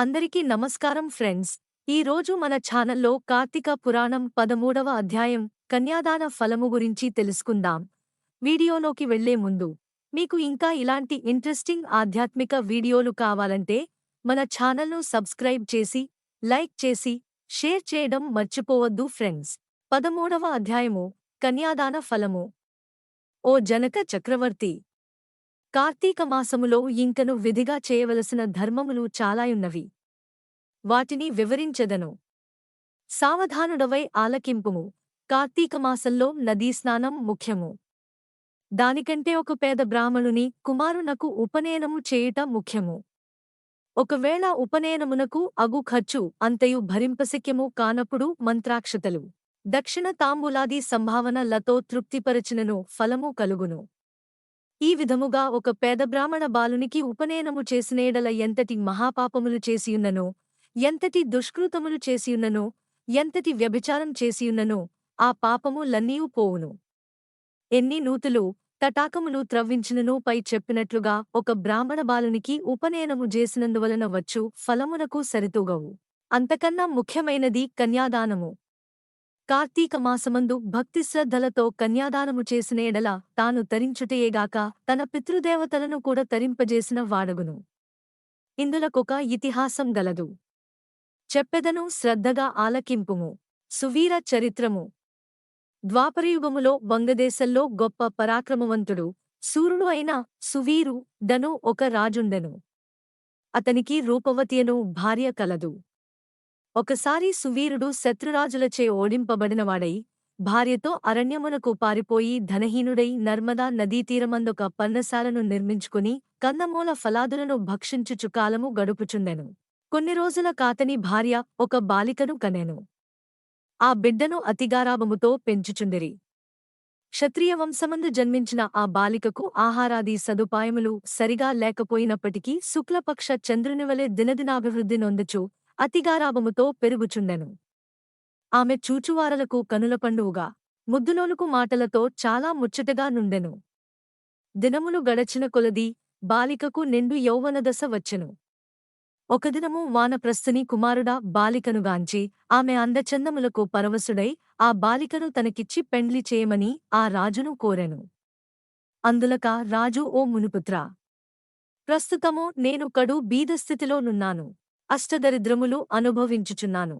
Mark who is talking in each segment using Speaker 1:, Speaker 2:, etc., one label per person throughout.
Speaker 1: అందరికీ నమస్కారం ఫ్రెండ్స్. ఈ రోజు మన ఛానల్లో కార్తీక పురాణం పదమూడవ అధ్యాయం కన్యాదాన ఫలము గురించి తెలుసుకుందాం. వీడియోలోకి వెళ్ళే ముందు మీకు ఇంకా ఇలాంటి ఇంట్రెస్టింగ్ ఆధ్యాత్మిక వీడియోలు కావాలంటే మన ఛానల్ను సబ్స్క్రైబ్ చేసి లైక్ చేసి షేర్ చేయడం మర్చిపోవద్దు ఫ్రెండ్స్. పదమూడవ అధ్యాయము కన్యాదాన ఫలము. ఓ జనక చక్రవర్తి కార్తీక మాసములో ఇంకను విధిగా చేయవలసిన ధర్మములు చాలాయున్నవి. వాటిని వివరించెదను. సావధానుడవై ఆలకింపుము. కార్తీక మాసంలో నదీస్నానం ముఖ్యము. దానికంటే ఒక పేద బ్రాహ్మణుని కుమారునకు ఉపనయనము చేయుట ముఖ్యము. ఒకవేళ ఉపనయనమునకు అగు ఖర్చు అంతయు భరింపశక్యము కానప్పుడు మంత్రాక్షతలు. దక్షిణ తాంబూలాది సంభావన లతో తృప్తిపరచినను ఫలము కలుగును. ఈ విధముగా ఒక పేద బ్రాహ్మణ బాలునికి ఉపనయనము చేసినేడల ఎంతటి మహాపాపములు చేసియున్ననో? ఎంతటి దుష్కృతములు చేసియున్ననో? ఎంతటి వ్యభిచారం చేసియున్ననో? ఆ పాపము లన్నీయు పోవును. ఎన్ని నూతులు తటాకములు త్రవ్వించినను పై చెప్పినట్లుగా ఒక బ్రాహ్మణ బాలునికి ఉపనయనము చేసినందువలన వచ్చు ఫలమునకు సరితూగవు. అంతకన్నా ముఖ్యమైనది కన్యాదానము. కార్తీక మాసమందు భక్తిశ్రద్ధలతో కన్యాదానము చేసిన ఎడల తాను తరించుటయేగాక తన పితృదేవతలను కూడా తరింపజేసిన వాడగును. ఇందులకొక ఇతిహాసం గలదు. చెప్పెదను శ్రద్ధగా ఆలకింపుము. సువీర చరిత్రము. ద్వాపరయుగములో వంగదేశంలో గొప్ప పరాక్రమవంతుడు సూర్యుడు అయిన సువీరు డను ఒక రాజుండెను. అతనికి రూపవతియను భార్య కలదు. ఒకసారి సువీరుడు శత్రురాజులచే ఓడింపబడినవాడై భార్యతో అరణ్యమునకు పారిపోయి ధనహీనుడై నర్మదా నదీతీరమందొక పర్ణశాలను నిర్మించుకుని కందమూల ఫలాదులను భక్షించుచు కాలము గడుపుచుండెను. కొన్ని రోజుల కాతని భార్య ఒక బాలికను కనెను. ఆ బిడ్డను అతిగారాభముతో పెంచుచుండిరి. క్షత్రియ వంశమందు జన్మించిన ఆ బాలికకు ఆహారాది సదుపాయములు సరిగా లేకపోయినప్పటికీ శుక్లపక్ష చంద్రునివలె దినదినాభివృద్ధి నొందచు అతిగారాభముతో పెరుగుచుండెను. ఆమె చూచువారలకు కనుల పండువుగా ముద్దులోనుకు మాటలతో చాలా ముచ్చటగా నుండెను. దినములు గడచిన కొలది బాలికకు నిండు యౌవనదశ వచ్చెను. ఒకదినము వానప్రస్థుని కుమారుడా బాలికనుగాంచి ఆమె అందచందములకు పరవశుడై ఆ బాలికను తనకిచ్చి పెండ్లి చేయమని ఆ రాజును కోరెను. అందులక రాజు ఓ మునుపుత్ర ప్రస్తుతము నేను కడు బీదస్థితిలో నున్నాను. అష్టదరిద్రములు అనుభవించుచున్నాను.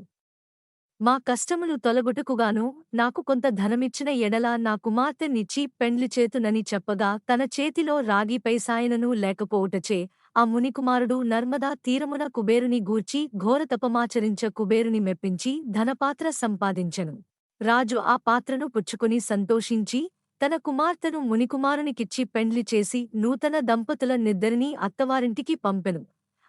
Speaker 1: మా కష్టములు తొలగుటకుగాను నాకు కొంత ధనమిచ్చిన ఎడల నా కుమార్తెనిచ్చి పెండ్లి చేతునని చెప్పగా తన చేతిలో రాగి పైసాయనను లేకపోవుటచే ఆ మునికుమారుడు నర్మదా తీరమున కుబేరుని గూర్చి ఘోరతపమాచరించ కుబేరుని మెప్పించి ధనపాత్ర సంపాదించెను. రాజు ఆ పాత్రను పుచ్చుకుని సంతోషించి తన కుమార్తెను మునికుమారునికిచ్చి పెండ్లి చేసి నూతన దంపతుల నిద్దరినీ అత్తవారింటికి పంపెను.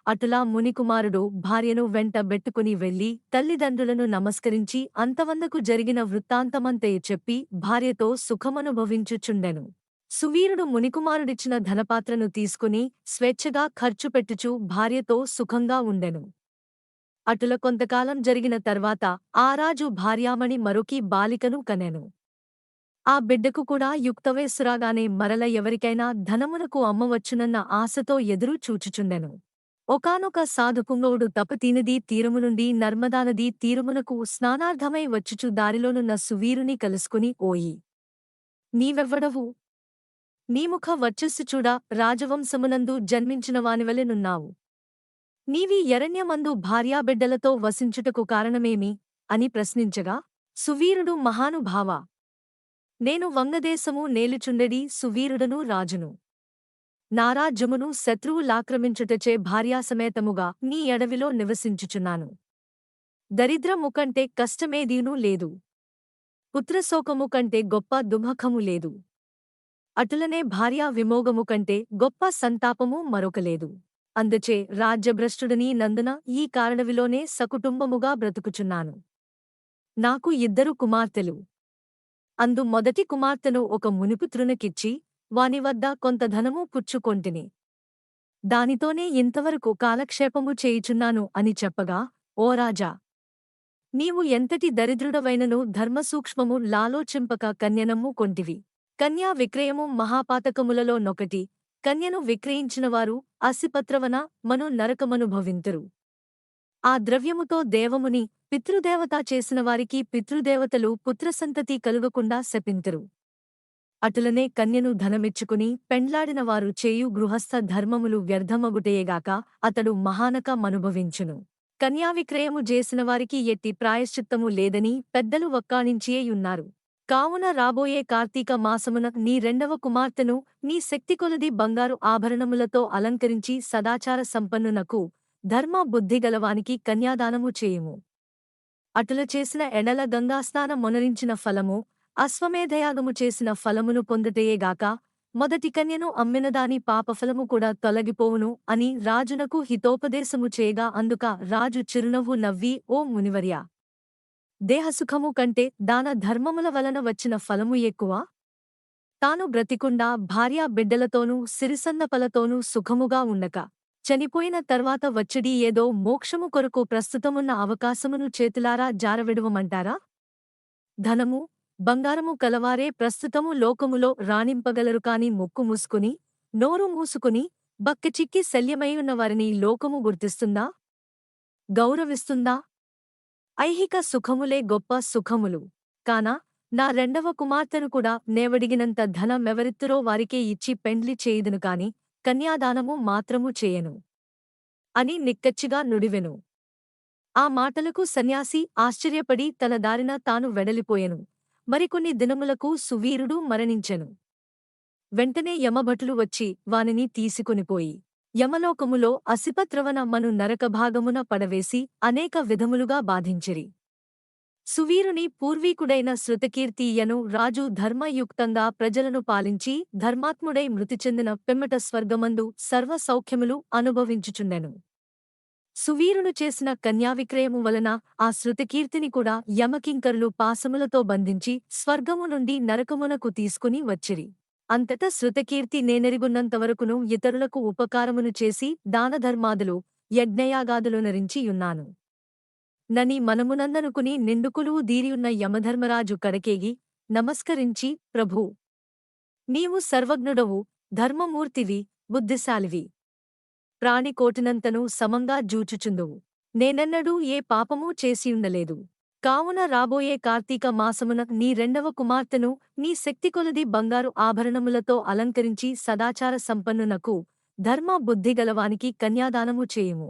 Speaker 1: అటులా మునికుమారుడు భార్యను వెంట బెట్టుకుని వెళ్ళి తల్లిదండ్రులను నమస్కరించి అంతవందకు జరిగిన వృత్తాంతమంతే చెప్పి భార్యతో సుఖమనుభవించుచుండెను. సువీరుడు మునికుమారుడిచ్చిన ధనపాత్రను తీసుకుని స్వేచ్ఛగా ఖర్చుపెట్టుచు భార్యతో సుఖంగా ఉండెను. అటుల కొంతకాలం జరిగిన తర్వాత ఆ రాజు భార్యామణి మరొకి బాలికను కనెను. ఆ బిడ్డకు కూడా యుక్తవయస్సురాగానే మరల ఎవరికైనా ధనమునకు అమ్మవచ్చునన్న ఆశతో ఎదురు చూచుచుండెను ఒకానొక సాధుపుంగవుడు తపతీనదీ తీరము నుండి నర్మదానదీ తీరమునకు స్నానార్థమై వచ్చుచు దారిలోనున్న సువీరుని కలుసుకుని ఓయి. నీవెవ్వడవు? నీముఖ వర్చస్సు చూడ రాజవంశమునందు జన్మించిన వానివలెనున్నావు నీవి ఎరణ్యమందు భార్యాబిడ్డలతో వసించుటకు కారణమేమి? అని ప్రశ్నించగా సువీరుడు మహానుభావ. నేను వంగదేశము నేలుచుండెడి సువీరుడను రాజును. నారాజ్యమును శత్రువులాక్రమించుటచే భార్యాసమేతముగా నీ ఎడవిలో నివసించుచున్నాను. దరిద్రము కంటే కష్టమేదీనూ లేదు. పుత్రశోకము కంటే గొప్ప దుమఖము లేదు. అటులనే భార్యా విమోగము కంటే గొప్ప సంతాపము మరొకలేదు. అందుచే రాజ్యభ్రష్టుడని నందున ఈ కారణవిలోనే సకుటుంబముగా బ్రతుకుచున్నాను. నాకు ఇద్దరు కుమార్తెలు. అందు మొదటి కుమార్తెను ఒక మునిపుత్రునికిచ్చి వాని వద్ద కొంత ధనము పుచ్చుకొంటిని. దానితోనే ఇంతవరకు కాలక్షేపము చేయుచున్నాను అని చెప్పగా ఓ రాజా! నీవు ఎంతటి దరిద్రుడవైనను ధర్మసూక్ష్మము లాలోచింపక కన్యనమ్ము కొంటివి. కన్యా విక్రయము మహాపాతకములలో నొకటి. కన్యను విక్రయించినవారు అసిపత్రవన మను నరకమనుభవింతురు ఆ ద్రవ్యముతో దేవముని పితృదేవత చేసిన వారికి పితృదేవతలు పుత్రసంతతి కలుగకుండా శపింతురు. అటులనే కన్యను ధనమిచ్చుకుని పెండ్లాడిన వారు చేయు గృహస్థ ధర్మములు వ్యర్థమగుటయేగాక అతడు మహానక మనుభవించును కన్యావిక్రయము చేసినవారికి ఎట్టి ప్రాయశ్చిత్తము లేదని పెద్దలు వక్కాణించియేయున్నారు. కావున రాబోయే కార్తీక మాసమున నీ రెండవ కుమార్తెను నీ శక్తికొలది బంగారు ఆభరణములతో అలంకరించి సదాచార సంపన్నునకు ధర్మ బుద్ధిగలవానికి కన్యాదానము చేయుము. అటుల చేసిన ఎడల గంగాస్నాన మొనరించిన ఫలము అశ్వమేధయాగము చేసిన ఫలమును పొందుటయేగాక మొదటి కన్యను అమ్మినదాని పాపఫలము కూడా తొలగిపోవును అని రాజునకు హితోపదేశము చేయగా అందుక రాజు చిరునవ్వు నవ్వి ఓ మునివర్య! దేహసుఖము కంటే దాన ధర్మముల వలన వచ్చిన ఫలము ఎక్కువ? తాను బ్రతికుండా భార్యా బిడ్డలతోనూ సిరిసన్నపలతోనూ సుఖముగా ఉండక. చనిపోయిన తర్వాత వచ్చడి ఏదో మోక్షము కొరకు ప్రస్తుతమున్న అవకాశమును చేతులారా జారవిడవమంటారా? ధనము బంగారము కలవారే ప్రస్తుతము లోకములో రాణింపగలరు కాని ముక్కు మూసుకుని నోరు మూసుకుని బక్కచిక్కి శల్యమైయున్న వారిని లోకము గుర్తిస్తుందా? గౌరవిస్తుందా? ఐహిక సుఖములే గొప్ప సుఖములు. కానా నా రెండవ కుమార్తెను కూడా నేవడిగినంత ధనమెవరిత్తురో వారికే ఇచ్చి పెండ్లి చేయుదును కాని కన్యాదానము మాత్రము చేయను. అని నిక్కచ్చిగా నుడివెను. ఆ మాటలకు సన్యాసి ఆశ్చర్యపడి తన దారిన తాను వెడలిపోయెను. మరికొన్ని దినములకు సువీరుడు మరణించెను. వెంటనే యమభటులు వచ్చి వానిని తీసుకొనిపోయి యమలోకములో అసిపత్రవన మను నరకభాగమున పడవేసి అనేక విధములుగా బాధించిరి. సువీరుని పూర్వీకుడైన శృతకీర్తియను రాజు ధర్మయుక్తంగా ప్రజలను పాలించి ధర్మాత్ముడై మృతి చెందిన పిమ్మట స్వర్గమందు సర్వసౌఖ్యములు అనుభవించుచుండెను. సువీరును చేసిన కన్యావిక్రయము వలన ఆ శృతకీర్తిని కూడా యమకింకరులు పాసములతో బంధించి స్వర్గము నుండి నరకమునకు తీసుకుని వచ్చిరి. అంతటా శృతకీర్తి నేనెరిగున్నంతవరకును ఇతరులకు ఉపకారమును చేసి దానధర్మాదులు యజ్ఞయాగాదులు నరించియున్నాను నని మనమునందనుకుని నిండుకులువు దీరియున్న యమధర్మరాజు కడకేగి నమస్కరించి ప్రభూ! నీవు సర్వజ్ఞుడవు ధర్మమూర్తివి బుద్ధిశాలివి. ప్రాణికోటినంతను సమంగా జూచుచుందువు. నేనెన్నడూ ఏ పాపమూ చేసియుండలేదు. కావున రాబోయే కార్తీక మాసమున నీ రెండవ కుమార్తెను నీ శక్తికొలది బంగారు ఆభరణములతో అలంకరించి సదాచార సంపన్నునకు ధర్మ బుద్ధిగలవానికి కన్యాదానము చేయుము.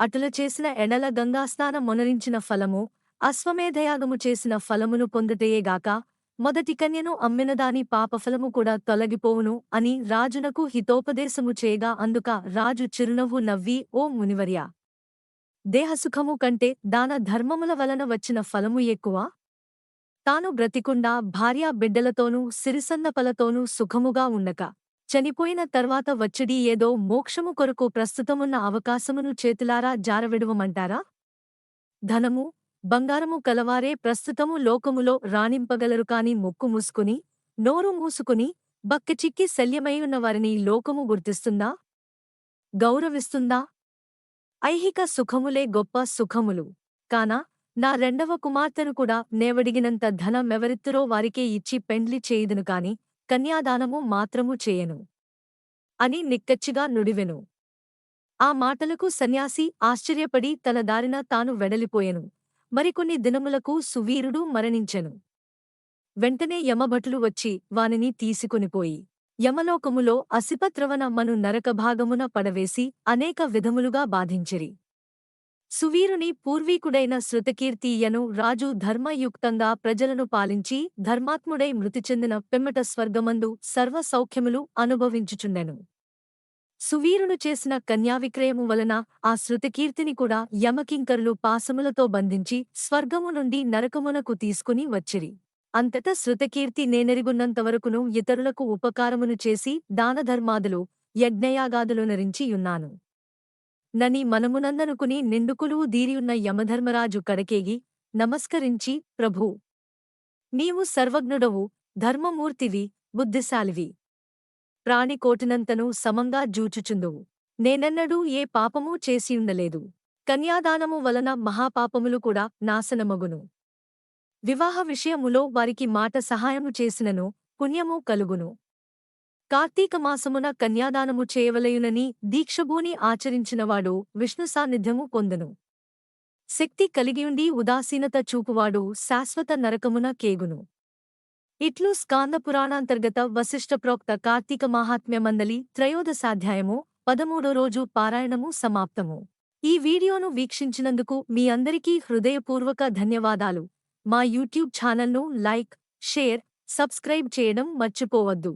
Speaker 1: అటుల చేసిన ఎడల గంగాస్నాన మొనరించిన ఫలము అశ్వమేధయాగము చేసిన ఫలమును పొందటయేగాక మొదటి కన్యను అమ్మినదాని పాపఫలము కూడా తొలగిపోవును అని రాజునకు హితోపదేశము చేయగా అందుక రాజు చిరునవ్వు నవ్వి ఓ మునివర్య! దేహసుఖము కంటే దాన ధర్మముల వలన వచ్చిన ఫలము ఎక్కువ? తాను బ్రతికుండా భార్యా బిడ్డలతోనూ సిరిసన్నపలతోనూ సుఖముగా ఉండక. చనిపోయిన తర్వాత వచ్చడి ఏదో మోక్షము కొరకు ప్రస్తుతమున్న అవకాశమును చేతులారా జారవిడవమంటారా? ధనము బంగారము కలవారే ప్రస్తుతము లోకములో రాణింపగలరు కాని ముక్కు మూసుకుని నోరు మూసుకుని బక్కచిక్కి శల్యమైయున్న వారిని లోకము గుర్తిస్తుందా? గౌరవిస్తుందా? ఐహిక సుఖములే గొప్ప సుఖములు. కానా నా రెండవ కుమార్తెను కూడా నేవడిగినంత ధనమెవరిత్తురో వారికే ఇచ్చి పెండ్లి చేయుదును కాని కన్యాదానము మాత్రము చేయను. అని నిక్కచ్చిగా నుడివెను. ఆ మాటలకు సన్యాసి ఆశ్చర్యపడి తన దారిన తాను వెడలిపోయెను. మరికొన్ని దినములకు సువీరుడు మరణించెను. వెంటనే యమభటులు వచ్చి వానిని తీసుకొనిపోయి యమలోకములో అసిపత్రవన మను నరకభాగమున పడవేసి అనేక విధములుగా బాధించిరి. సువీరుని పూర్వీకుడైన శృతకీర్తియను రాజు ధర్మయుక్తంగా ప్రజలను పాలించి ధర్మాత్ముడై మృతి చెందిన పిమ్మట స్వర్గమందు సర్వసౌఖ్యములు అనుభవించుచుండెను. సువీరును చేసిన కన్యావిక్రయము వలన ఆ శృతకీర్తిని కూడా యమకింకరులు పాసములతో బంధించి స్వర్గము నుండి నరకమునకు తీసుకుని వచ్చిరి. అంతటా శృతకీర్తి నేనెరుగున్నంతవరకును ఇతరులకు ఉపకారమును చేసి దానధర్మాదులు యజ్ఞయాగాదులు నరించియున్నాను నని మనమునందనుకుని నిండుకులువు దీరియున్న యమధర్మరాజు కడకేగి నమస్కరించి ప్రభూ! నీవు సర్వజ్ఞుడవు ధర్మమూర్తివి బుద్ధిశాలివి. ప్రాణికోటినంతను సమంగా జూచుచుందువు. నేనెన్నడూ ఏ పాపమూ చేసియుండలేదు కన్యాదానము వలన మహాపాపములు కూడా నాశనమగును. వివాహ విషయములో వారికి మాట సహాయము చేసినను పుణ్యము కలుగును. కార్తీక మాసమున కన్యాదానము చేయవలయునని దీక్షభూని ఆచరించినవాడు విష్ణు సాన్నిధ్యము పొందును. శక్తి కలిగియుండి ఉదాసీనత చూపువాడు శాశ్వత నరకమున కేగును. ఇట్లు స్కాంద పురాణాంతర్గత వశిష్ఠ ప్రోక్త కార్తీక మహాత్మ్య మందలి త్రయోదశాధ్యాయము పదమూడో రోజు పారాయణము సమాప్తము. ఈ వీడియోను వీక్షించినందుకు మీ అందరికీ హృదయపూర్వక ధన్యవాదాలు. మా యూట్యూబ్ ఛానల్ను లైక్ షేర్ సబ్స్క్రైబ్ చేయడం మర్చిపోవద్దు.